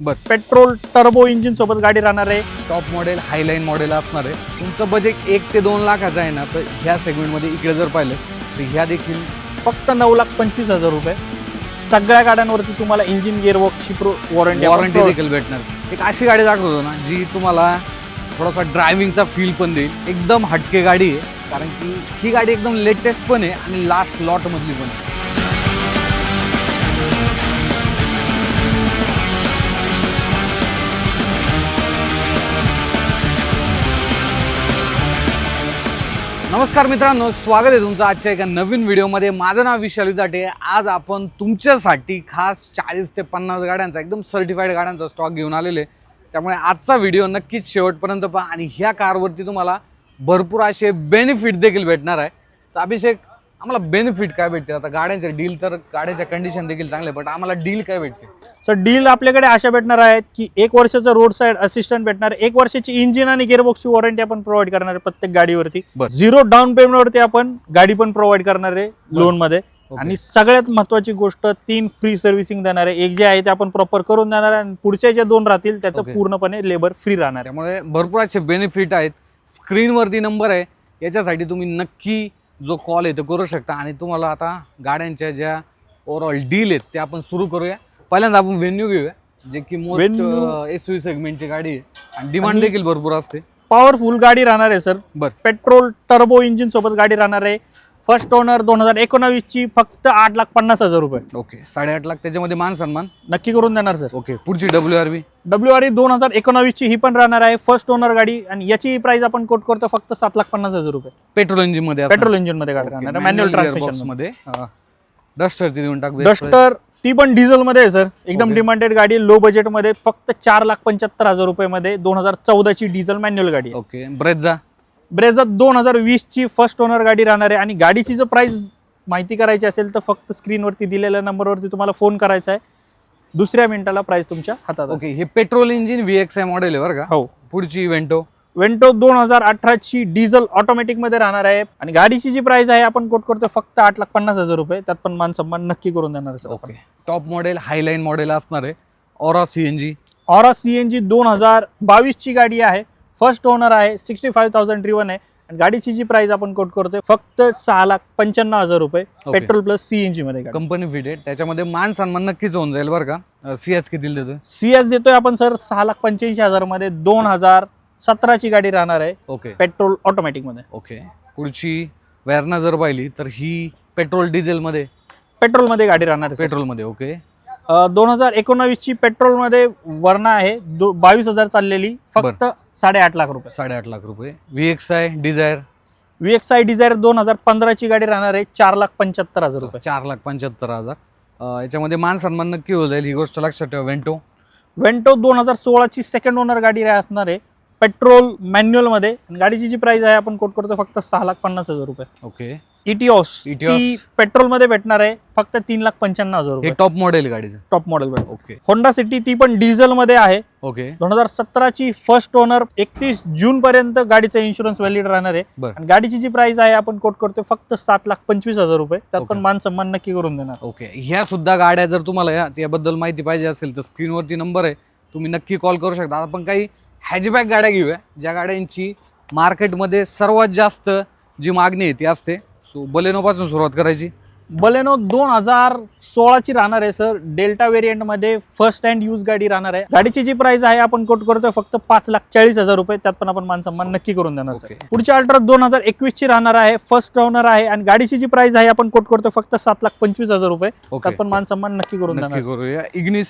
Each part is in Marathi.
बर. पेट्रोल टर्बो इंजिन सोबत गाडी राहणार आहे. टॉप मॉडेल हायलाईन मॉडेल असणार आहे. तुमचं बजेट एक ते दोन लाखाचं आहे ना तर ह्या सेगमेंटमध्ये इकडे जर पाहिलं तर ह्या देखील फक्त नऊ लाख पंचवीस हजार रुपये. सगळ्या गाड्यांवरती तुम्हाला इंजिन गिअरबॉक्सची प्रो वॉरंटी वॉरंटी देखील भेटणार. एक अशी गाडी दाखवतो ना जी तुम्हाला थोडासा ड्रायव्हिंगचा फील पण देईल. एकदम हटके गाडी आहे कारण की ही गाडी एकदम लेटेस्ट पण आहे आणि लास्ट लॉटमधली पण आहे. नमस्कार मित्रांनो स्वागत आहे तुमचं आजच्या एका नवीन व्हिडिओमध्ये. माझं नाव विशाल दाटे आज आपण तुमच्यासाठी खास चाळीस ते पन्नास गाड्यांचा एकदम सर्टिफाईड गाड्यांचा स्टॉक घेऊन आलेले त्यामुळे आजचा व्हिडिओ नक्कीच शेवटपर्यंत पहा आणि ह्या कारवरती तुम्हाला भरपूर असे बेनिफिट देखील भेटणार आहे. तर अभिषेक आम्हाला बेनिफिट काय भेटते आता गाड्यांचे डील तर गाड्याच्या कंडिशन देखील चांगले बट आम्हाला डील काय भेटते सर डील आपल्याकडे अशा भेटणार आहेत की एक वर्षाचं रोड साईड असिस्टंट भेटणार एक वर्षाची इंजिन आणि गिअरबॉक्सची वॉरंटी आपण प्रोव्हाइड करणार आहे प्रत्येक गाडीवरती. झिरो डाऊन पेमेंटवरती आपण गाडी पण प्रोव्हाइड करणार आहे लोनमध्ये. आणि सगळ्यात महत्वाची गोष्ट तीन फ्री सर्व्हिसिंग देणार आहे. एक जे आहे ते आपण प्रॉपर करून देणार आहे आणि पुढच्या ज्या दोन राहतील त्याचं. पूर्णपणे लेबर फ्री राहणार आहे. त्यामुळे भरपूर असे बेनिफिट आहेत. स्क्रीनवरती नंबर आहे. याच्यासाठी तुम्ही नक्की जो कॉल आहे तो करू शकता. आणि तुम्हाला आता गाड्यांच्या ज्या ओव्हरऑल डील आहेत ते आपण सुरू करूया. पहिल्यांदा आपण व्हेन्यू घेऊया जे की मोस्ट Venue- एस व्ही सेगमेंटची गाडी आहे. आणि डिमांड आणि- देखील भरपूर असते. पॉवरफुल गाडी राहणार आहे सर बर. पेट्रोल टर्बो इंजिन सोबत गाडी राहणार आहे. फर्स्ट ओनर दोन हजार एकोणावीस ची फक्त आठ लाख पन्नास हजार रुपये. ओके साडेआठ लाख त्याच्यामध्ये मान सन्मान? नक्की करून देणार सर. ओके पुढची W R B W R दोन हजार एकोणावीस ची ही पण राहणार आहे फर्स्ट ओनर गाडी. आणि याची प्राइस आपण कोट करतो फक्त सात लाख पन्नास हजार रुपये. पेट्रोल इंजिनमध्ये. पेट्रोल इंजिनमध्ये गाडी राहणार मॅन्युअल ट्रान्समिशनमध्ये. डस्टरची देऊन टाक. डस्टर ती पण डिझेल मध्ये आहे सर. एकदम. डिमांडेड गाडी लो बजेटमध्ये फक्त चार लाख पंच्याहत्तर हजार रुपये मध्ये दोन हजार चौदाची डिझेल मॅन्युअल गाडी ओके ब्रेझा ब्रेझा दोन हजार वीस ची फर्स्ट ओनर गाडी राहणार आहे. आणि गाडीची जर प्राइस माहिती करायची असेल तर फक्त स्क्रीनवरती दिलेल्या नंबरवरती तुम्हाला फोन करायचा आहे. दुसऱ्या मिनिटाला प्राइस तुमच्या हातात ओके हे petrol engine V X I model आहे बरं का? हो. पुढची इव्हेंटो वेंटो दोन हजार अठराची डिझेल ऑटोमॅटिकमध्ये राहणार आहे. आणि गाडीची जी प्राइस आहे आपण कोट करतो फक्त आठ लाख पन्नास हजार रुपये. त्यात पण मान सन्मान नक्की करून देणार आहे sir okay top model highline model असणार आहे. Aura C N G Aura C N G दोन हजार बावीसची गाडी आहे. फर्स्ट ओनर आहे सिक्स्टी फाईव्ह थाउजंड ड्रिवन आहे. आणि गाडीची जी प्राइस आपण कोट करतोय फक्त सहा लाख पंच्याण्णव हजार रुपये. Petrol plus C N G मध्ये कंपनी फिटेड त्याच्यामध्ये मान सन्मान नक्कीच होऊन जाईल बरं का. सी एच किती देतोय? सी एस देतोय आपण सर सहा लाख पंच्याऐंशी हजारमध्ये दोन हजार सतराची गाडी राहणार आहे ओके पेट्रोल ऑटोमॅटिकमध्ये. ओके पुढची वेरणा जर पाहिली तर ही पेट्रोल डिझेलमध्ये पेट्रोलमध्ये गाडी राहणार आहे पेट्रोलमध्ये ओके दोन हजार एकोणावीस ची पेट्रोलमध्ये वर्णा आहे. बावीस हजार चाललेली. फक्त साडेआठ लाख रुपये. साडेआठ लाख रुपये. V X I Dzire V X I Dzire दोन हजार पंधराची गाडी राहणार आहे. चार लाख पंच्याहत्तर हजार रुपये. चार लाख पंच्याहत्तर हजार. याच्यामध्ये मान सन्मान नक्की होऊ जाईल. ही गोष्ट लक्षात ठेवा वेंटो वेंटो दोन हजार सोळाची सेकंड ओनर गाडी असणार आहे. पेट्रोल मॅन्युअलमध्ये. आणि गाडीची जी प्राइस आहे आपण कोट करतो फक्त सहा लाख पन्नास हजार रुपये. Okay Etios Etios. ती पेट्रोलमध्ये भेटणार आहे. फक्त तीन लाख पंच्याण्णव हजार रुपये. टॉप मॉडेल गाडीचं. Top model okay Honda City ती पण डिझेल मध्ये आहे. ओके दोन हजार सतराची फर्स्ट ओनर एकतीस जून पर्यंत गाडीचा इन्शुरन्स व्हॅलिड राहणार आहे. आणि गाडीची जी प्राइस आहे आपण कोट करतो फक्त सात लाख पंचवीस हजार रुपये. त्यात पण. मान सन्मान नक्की करून देणार. ओके ह्या सुद्धा गाड्या जर तुम्हाला या याबद्दल माहिती पाहिजे असेल तर स्क्रीनवरती नंबर आहे. तुम्ही नक्की कॉल करू शकता. आपण काही हॅचबॅक गाड्या घेऊया ज्या गाड्यांची मार्केटमध्ये सर्वात जास्त जी मागणी आहे ती असते सो बलेनोपासून सुरुवात करायची? बलेनो दोन हजार सोळाची राहणार आहे सर डेल्टा व्हेरियंटमध्ये फर्स्ट हँड यूज गाडी राहणार आहे. गाडीची जी प्राइस आहे आपण कोट करतोय फक्त पाच लाख चाळीस हजार रुपये. त्यात पण आपण मान सन्मान नक्की करून देणार सर. पुढची अल्ट्रा दोन हजार एकवीस ची राहणार आहे फर्स्ट ओनर आहे. आणि गाडीची जी प्राइस आहे आपण कोट करतोय फक्त सात लाख पंचवीस हजार रुपये. त्यात पण मान सन्मान नक्की करून देणार करूया. इग्निस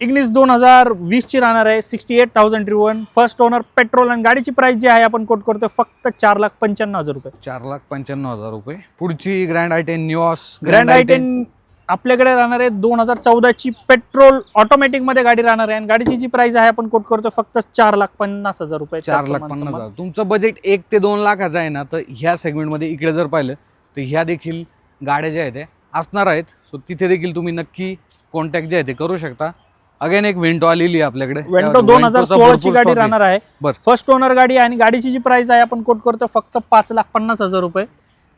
इग्निस दोन हजार वीस ची राहणार आहे. Sixty eight thousand driven first owner petrol आणि गाडीची प्राइस जी आहे आपण कोट करतोय फक्त चार लाख पंच्याण्णव हजार रुपये. चार लाख पंच्याण्णव हजार रुपये. पुढची grand I ten Nios grand I ten आपल्याकडे राहणार आहे. दोन हजार चौदाची पेट्रोल ऑटोमॅटिकमध्ये गाडी राहणार आहे. आणि गाडीची जी प्राइस आहे आपण कोट करतो फक्त चार लाख पन्नास हजार रुपये चार लाख पन्नास. हजार. तुमचं बजेट एक ते दोन लाखाचं आहे ना तर ह्या सेगमेंटमध्ये इकडे जर पाहिलं तर ह्या देखील गाड्या ज्या आहेत असणार आहेत. सो तिथे देखील तुम्ही नक्की कॉन्टॅक्ट जे आहे ते करू शकता. अगेन एक वेंटो आलेली आपल्याकडे. वेंटो दोन हजार सोळाची गाडी. राहणार आहे. बरं. फर्स्ट ओनर गाडी आहे आणि गाडीची जी प्राइस आहे आपण कोट करतो फक्त पाच लाख पन्नास हजार रुपये.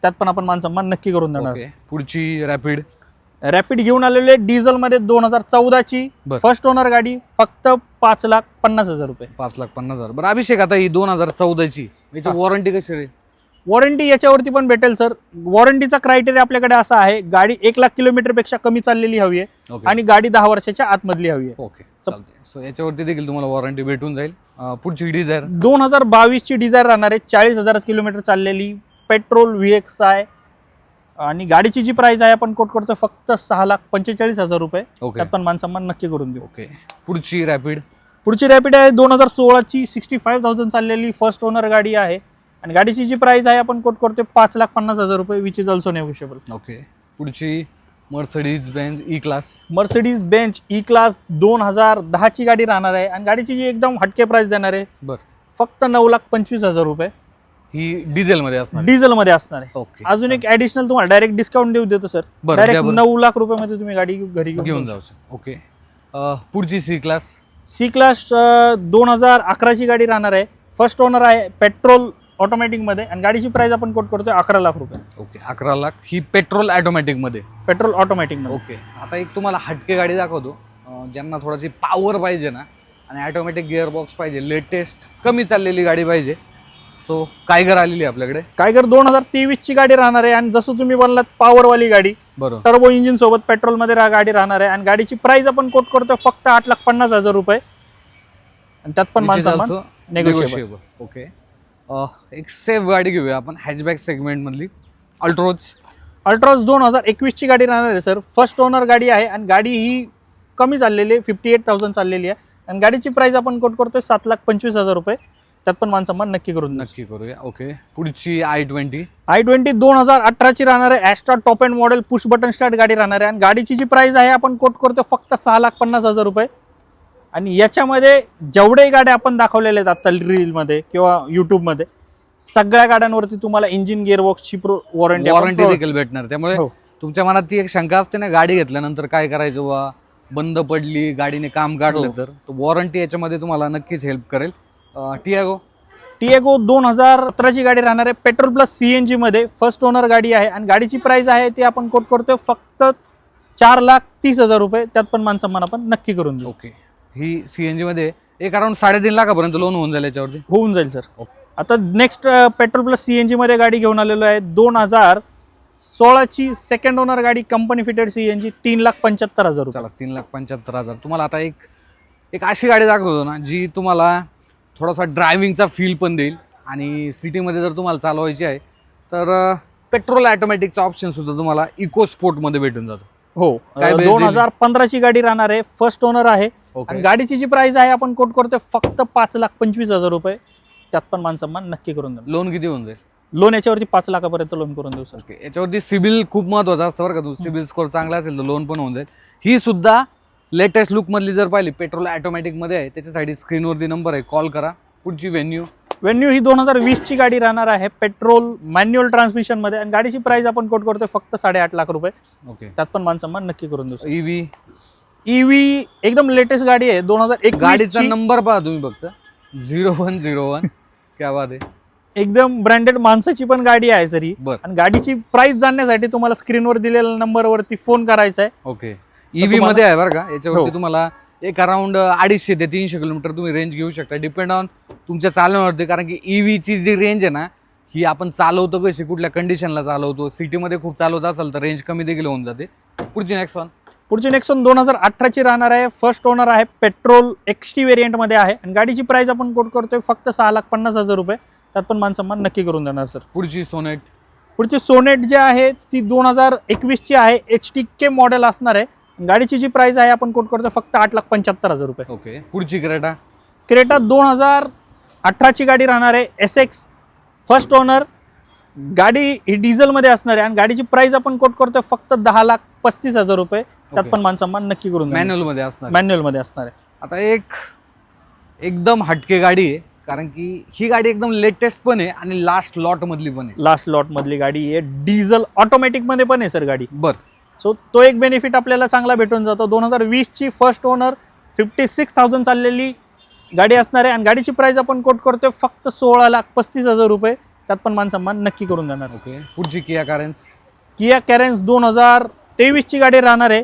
त्यात पण आपण मान सन्मान नक्की करून देणार. ओके पुढची रॅपिड रॅपिड घेऊन आलेले डिझेलमध्ये दोन हजार चौदाची. बर. फर्स्ट ओनर गाडी फक्त पाच लाख पन्नास हजार रुपये. पाच लाख पन्नास हजार. बरं अभिषेक आता ही दोन हजार चौदाची याची हा. वॉरंटी कशी वॉरंटी याच्यावरती पण भेटेल सर. वॉरंटीचा क्रायटेरिया आपल्याकडे असा आहे गाडी एक लाख किलोमीटरपेक्षा कमी चाललेली हवी आहे आणि गाडी दहा वर्षाच्या आतमधली हवी आहे. ओके चालते सो याच्यावरती देखील तुम्हाला वॉरंटी भेटून जाईल. अं, पुढची डिझायर? दोन हजार बावीसची डिझायर राहणार आहे. चाळीस हजार किलोमीटर चाललेली पेट्रोल व्ही एक्स आहे आणि गाडीची जी प्राइस आहे आपण कोट करतो फक्त सहा लाख पंचेचाळीस हजार रुपये. ओके त्यात पण मानसन्मान नक्की करून देऊ. ओके पुढची रॅपिड पुढची रॅपिड आहे दोन हजार सोळाची सिक्स्टी फाईव्ह थाउजंड चाललेली फर्स्ट ओनर गाडी आहे. आणि गाडीची जी प्राइस आहे आपण कोट करतो पाच लाख पन्नास हजार रुपये which is also negotiable okay पुढची Mercedes Benz E class Mercedes Benz E class दोन हजार दहाची गाडी राहणार आहे. आणि गाडीची जी एकदम हटके प्राइस देणार आहे बर. फक्त नऊ लाख पंचवीस हजार रुपये. ही डिझेलमध्ये असणार डिझेलमध्ये असणार आहे. ओके अजून एक ऍडिशनल तुम्हाला डायरेक्ट डिस्काउंट देऊ देतो सर बरं, द्या डायरेक्ट बरं. नऊ लाख रुपयामध्ये तुम्ही गाडी घरी घेऊन जाऊ sir. ओके अं, पुढची सी क्लास सी क्लास दोन हजार अकराची गाडी राहणार आहे. फर्स्ट ओनर आहे पेट्रोल ऑटोमॅटिकमध्ये आणि गाडीची प्राइस आपण कोट करतोय अकरा लाख रुपये. ओके अकरा लाख. ही पेट्रोलमध्ये. पेट्रोल ऑटोमॅटिकमध्ये ओके आता एक तुम्हाला हटके गाडी दाखवतो. अं, ज्यांना थोडाशी पॉवर पाहिजे ना आणि ऑटोमॅटिक गिअर बॉक्स पाहिजे लेटेस्ट कमी चाललेली गाडी पाहिजे. सो कायगर आलेली आहे आपल्याकडे. कायगर दोन हजार तेवीसची गाडी राहणार आहे आणि जसं तुम्ही बोललात पॉवरवाली गाडी बरोबर. टर्बो इंजिन सोबत पेट्रोलमध्ये रा गाडी राहणार आहे आणि गाडीची प्राइस आपण कोट करतोय फक्त आठ लाख पन्नास हजार रुपये. आणि त्यात पण negotiable. ओके एक सेफ गाडी घेऊया आपण हॅचबॅक सेगमेंट मधली. अल्ट्रोज अल्ट्रॉस दोन हजार एकवीसची गाडी राहणार आहे सर फर्स्ट ओनर गाडी आहे आणि गाडी ही कमी चाललेली आहे फिफ्टी एट थाउजंड चाललेली आहे. आणि गाडीची प्राइस आपण कोट करतोय सात लाख पंचवीस हजार रुपये. त्यात पण मानसन्मान नक्की करून. नक्की करूया. ओके पुढची आय ट्वेंटी आय ट्वेंटी दोन हजार अठराची राहणार आहे. Astra top end model push button start गाडी राहणार आहे. आणि गाडीची जी प्राइस आहे आपण कोट करतो फक्त सहा लाख पन्नास हजार रुपये. आणि याच्यामध्ये जेवढेही गाड्या आपण दाखवलेल्या आहेत आता रीलमध्ये किंवा यूट्यूबमध्ये सगळ्या गाड्यांवरती तुम्हाला इंजिन गिअरबॉक्सची प्रो वॉरंटी वॉरंटी देखील भेटणार. त्यामुळे हो. तुमच्या मनात ती एक शंका असते ना गाडी घेतल्यानंतर काय करायचं बा बंद पडली गाडीने काम काढलं हो. तर. वॉरंटी याच्यामध्ये तुम्हाला नक्कीच हेल्प करेल. टियागो टिएगो दोन हजार सतराची गाडी राहणार आहे. पेट्रोल प्लस सी एनमध्ये फर्स्ट ओनर गाडी आहे आणि गाडीची प्राइस आहे ती आपण कोट करतोय फक्त चार लाख तीस हजार रुपये. त्यात पण मानसन्मान आपण नक्की करून देऊ. ओके ही सीएनजी मध्ये एक अराउंड साडेतीन लाखापर्यंत लोन होऊन जाईल याच्यावरती. होऊन जाईल सर आता नेक्स्ट पेट्रोल प्लस सी एनमध्ये गाडी घेऊन आलेलो आहे. दोन हजार सोळाची सेकंड ओनर गाडी company fitted C N G तीन लाख पंच्याहत्तर हजार रुपये. चला तीन लाख पंच्याहत्तर हजार. तुम्हाला आता एक एक अशी गाडी दाखवतो ना जी तुम्हाला थोडासा ड्रायव्हिंगचा फील पण देईल. आणि सिटीमध्ये जर तुम्हाला चालवायची आहे तर पेट्रोल ऑटोमॅटिकचा ऑप्शन सुद्धा तुम्हाला इको स्पोर्टमध्ये भेटून जातो. हो. दोन? हजार पंधराची गाडी राहणार आहे. फर्स्ट ओनर आहे. आणि गाडीची जी प्राइस आहे आपण कोट करतोय फक्त पाच लाख पंचवीस हजार रुपये. त्यात पण मानसन्मान नक्की करून देऊ लोन किती होऊन जाईल? लोन याच्यावरती पाच लाखापर्यंत लोन करून देऊ सर ओके याच्यावरती सिबिल खूप महत्त्वाचा असतं बरं का. तू सिबिल स्कोर चांगला असेल तर लोन पण होऊन जाईल. ही सुद्धा लेटेस्ट लुकमधली जर पाहिली पेट्रोल ऑटोमॅटिकमध्ये आहे. त्याच्यासाठी स्क्रीनवरती नंबर आहे. कॉल करा. पुढची व्हेन्यू वेन्यू ही दोन हजार वीसची गाडी राहणार आहे पेट्रोल मॅन्युअल ट्रान्समिशनमध्ये आणि गाडीची प्राइस आपण कोट करतोय फक्त साडेआठ लाख रुपये. ओके त्यात पण मानसन्मान नक्की करून देऊ ईव्ही ईव्ही एकदम लेटेस्ट गाडी आहे दोन हजार एक गाडीचा नंबर पहा तुम्ही फक्त. Zero one zero one. क्या बात आहे. एकदम ब्रँडेड माणसाची पण गाडी आहे सर ही. बर. आणि गाडीची प्राइस जाणण्यासाठी तुम्हाला स्क्रीनवर दिलेल्या नंबरवरती फोन करायचा आहे. ओके ईव्ही मध्ये आहे बरं का? याच्यावरती हो. तुम्हाला एक अराउंड अडीचशे ते तीनशे किलोमीटर तुम्ही रेंज घेऊ शकता. डिपेंड ऑन तुमच्या चालण्यावरती कारण की ईव्हीची जी रेंज आहे ना ही आपण चालवतो कशी? कुठल्या कंडिशनला चालवतो? सिटीमध्ये खूप चालवत असेल तर रेंज कमी देखील होऊन जाते. पुढची नेक्स्ट वन पुढची नेक्सन दोन हजार अठराची राहणार आहे. फर्स्ट ओनर आहे पेट्रोल एक्सटी व्हेरियंटमध्ये आहे. आणि गाडीची प्राइस आपण कोट करतोय फक्त सहा लाख पन्नास हजार रुपये. त्यात पण मानसन्मान नक्की करून देणार सर पुढची सोनेट पुढची सोनेट जे आहे ती दोन हजार एकवीसची आहे. एच टी के मॉडेल असणार आहे. गाडीची जी प्राइस आहे आपण कोट करतो फक्त आठ लाख पंच्याहत्तर हजार रुपये. ओके पुढची क्रेटा क्रेटा दोन हजार अठराची गाडी राहणार आहे. एस एक्स फर्स्ट ओनर गाडी ही डिझेलमध्ये असणार आहे. आणि गाडीची प्राइस आपण कोट करतोय फक्त दहा लाख पस्तीस हजार रुपये. त्यात. पण मानसन्मान नक्की करून मॅन्युअलमध्ये असणार मॅन्युअलमध्ये असणार आहे. आता एक एकदम हटके गाडी आहे कारण की ही गाडी एकदम लेटेस्ट पण आहे आणि लास्ट लॉट मधली पण आहे. लास्ट लॉट मधली गाडी आहे. डिझेल ऑटोमॅटिकमध्ये पण आहे सर गाडी. बर. सो तो एक बेनिफिट आपल्याला चांगला भेटून जातो. दोन हजार वीसची first owner fifty six thousand चाललेली गाडी असणार आहे. आणि गाडीची प्राइस आपण कोट करतोय फक्त सोळा लाख पस्तीस हजार रुपये. त्यात पण मान सन्मान नक्की करून देणार ओके पुढची किया कारेन्स किया कॅरेन्स दोन हजार तेवीसची गाडी राहणार आहे.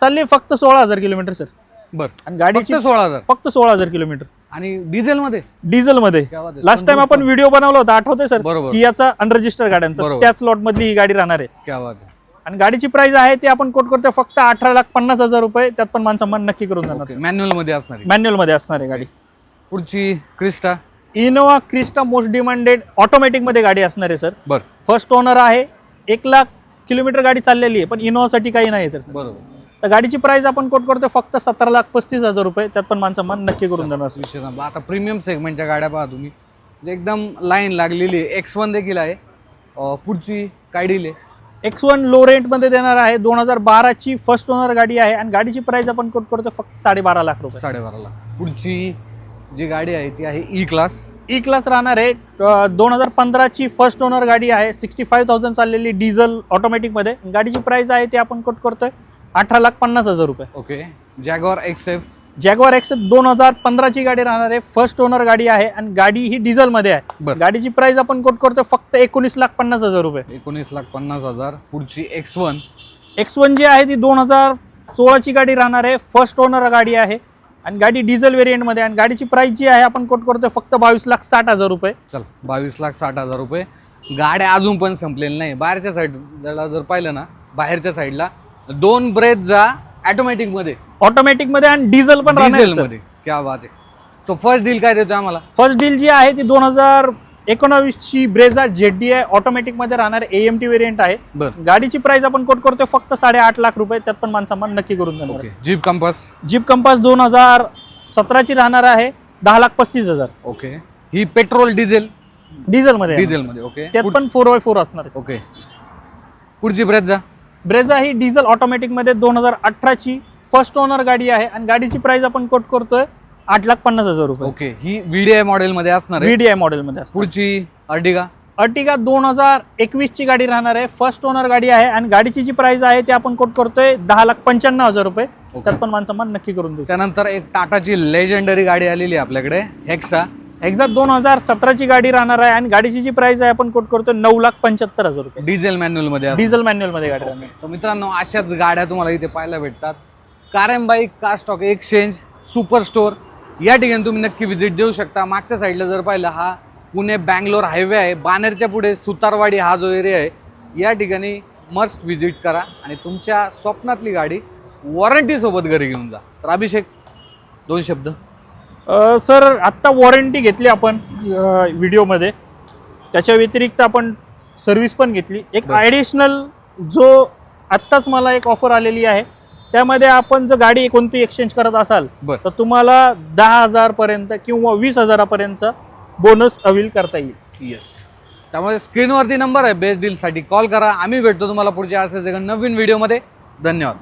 चालली फक्त सोळा हजार किलोमीटर सर. बर. आणि गाडीची सोळा हजार. फक्त सोळा हजार किलोमीटर. आणि डिझेल मध्ये बात आहे. लास्ट टाइम आपण व्हिडिओ बनवला होता आठवते सर बरोबर. कियाचा अनरजिस्टर गाड्यांचा. बरोबर. त्याच लॉट मधली ही गाडी राहणार आहे. क्या बात आहे. आणि गाडीची प्राइस आहे ती आपण कोट करतो फक्त अठरा लाख पन्नास हजार रुपये. त्यात पण मान सन्मान नक्की करून जाणार मॅन्युअलमध्ये असणार आहे. मॅन्युअलमध्ये असणार आहे गाडी. पुढची Crysta Innova Crysta most demanded ऑटोमॅटिकमध्ये गाडी असणार आहे सर. बर. फर्स्ट ओनर आहे एक लाख किलोमीटर गाडी चाललेली आहे पण इनोवासाठी काही नाही तर बरोबर. तर गाडीची प्राइस आपण कोट करतो फक्त सतरा लाख पस्तीस हजार रुपये. त्यात पण माणसं मान नक्की करून देणार. विषय संपला. आता प्रीमियम सेगमेंटच्या गाड्या पहा तुम्ही. म्हणजे एकदम लाईन लागलेली आहे. एक्स वन देखील आहे. अं, पुढची काय डील आहे एक्स वन लो रेंटमध्ये देणार आहे. दोन हजार बाराची फर्स्ट ओनर गाडी आहे. आणि गाडीची प्राइस आपण कोट करतो फक्त साडेबारा लाख रुपये. साडेबारा लाख. पुढची जी गाडी आहे ती आहे ई क्लास ई क्लास राहणार आहे. दोन हजार पंधराची फर्स्ट ओनर गाडी आहे. सिक्स्टी फाईव्ह थाउजंड चाललेली डिझेल ऑटोमॅटिकमध्ये गाडीची प्राइस आहे ती आपण कोट करतोय. अठरा लाख पन्नास हजार रुपये. Okay. Jaguar X F Jaguar X दोन हजार पंधराची गाडी राहणार आहे. फर्स्ट ओनर गाडी आहे आणि गाडी ही डिझेलमध्ये आहे. बरं. गाडीची प्राइस आपण कोट करतोय फक्त एकोणीस लाख पन्नास हजार रुपये. एकोणीस लाख पन्नास हजार. पुढची एक्स वन एक्स वन जी आहे ती दोन हजार सोळाची गाडी राहणार आहे. फर्स्ट ओनर गाडी आहे आणि गाडी डिझेल व्हेरियंटमध्ये आणि गाडीची प्राइस जी आहे आपण कोट करतोय फक्त बावीस लाख साठ हजार रुपये. चल बावीस लाख साठ हजार रुपये. गाड्या अजून पण संपलेल्या नाही. बाहेरच्या साईडला जर पाहिलं ना बाहेरच्या साईडला दोन ब्रेथ जा ऑटोमॅटिकमध्ये. ऑटोमॅटिकमध्ये आणि डिझेल पण राहणार डिझेल मध्ये क्या बात आहे. सो फर्स्ट डील काय देतोय आम्हाला? फर्स्ट डील जी आहे ती दोन हजार एकोणावीसची ब्रेझा जेड डी आहे. ऑटोमॅटिकमध्ये राहणार ए एम टी व्हेरियंट आहे. बर. गाडीची प्राइस आपण कोट करतोय फक्त साडेआठ लाख रुपये. त्यात पण मानसामान नक्की करून देणार. Okay Jeep Compass Jeep Compass दोन हजार सतराची राहणार आहे दहा लाख पस्तीस हजार. ओके ही पेट्रोल डिझेल डिझेलमध्ये आहे. डिझेल मध्ये ओके त्यात पण फोर बाय फोर असणार आहे ओके पुढची ब्रेथ जा. ब्रेझा ही डिझेल ऑटोमॅटिकमध्ये दोन हजार अठराची फर्स्ट ओनर गाडी आहे आणि गाडीची प्राइस आपण कोट करतोय आठ लाख पन्नास हजार रुपये. ओके ही व्हीडीआय मॉडेल मध्ये असणार आहे? व्हीडीआय मॉडेलमध्ये असणार. पुढची अर्टिगा? अर्टिगा दोन हजार एकवीसची गाडी राहणार आहे. फर्स्ट ओनर गाडी आहे आणि गाडीची जी प्राइस आहे ती आपण कोट करतोय दहा लाख पंच्याण्णव हजार रुपये. त्यात पण माणसं मान नक्की करून देऊ त्यानंतर एक टाटाची लेजेंडरी गाडी आलेली आहे आपल्याकडे हेक्सा एक्झॅक्ट दोन हजार सतराची गाडी राहणार आहे आणि गाडीची जी प्राइस आहे आपण कोट करतोय नऊ लाख पंच्याहत्तर हजार रुपये. डिझेल मॅन्युअलमध्ये. डिझेल मॅन्युअलमध्ये गाडी राहणार. तर मित्रांनो अशाच गाड्या तुम्हाला इथे पाहायला भेटतात. कारम bike car stock exchange super store या ठिकाणी तुम्ही नक्की व्हिजिट देऊ शकता. मागच्या साईडला जर पाहिलं हा पुणे बँगलोर हायवे आहे. बानेरच्या पुढे सुतारवाडी हा जो एरिया आहे या ठिकाणी मस्ट व्हिजिट करा आणि तुमच्या स्वप्नातली गाडी वॉरंटी सोबत घरी घेऊन जा. तर अभिषेक दोन शब्द. सर आत्ता वॉरंटी घेतली आपण व्हिडिओमध्ये त्याच्या व्यतिरिक्त आपण सर्व्हिस पण घेतली. एक ॲडिशनल जो आत्ताच मला एक ऑफर आलेली आहे त्यामध्ये आपण जर गाडी कोणती एक्सचेंज करत असाल बर. तर तुम्हाला दहा हजारपर्यंत किंवा वीस हजारापर्यंतचा बोनस अवील करता येईल. येस त्यामुळे स्क्रीनवरती नंबर आहे बेस्ट डीलसाठी कॉल करा. आम्ही भेटतो तुम्हाला पुढच्या असेच एका नवीन व्हिडिओमध्ये धन्यवाद.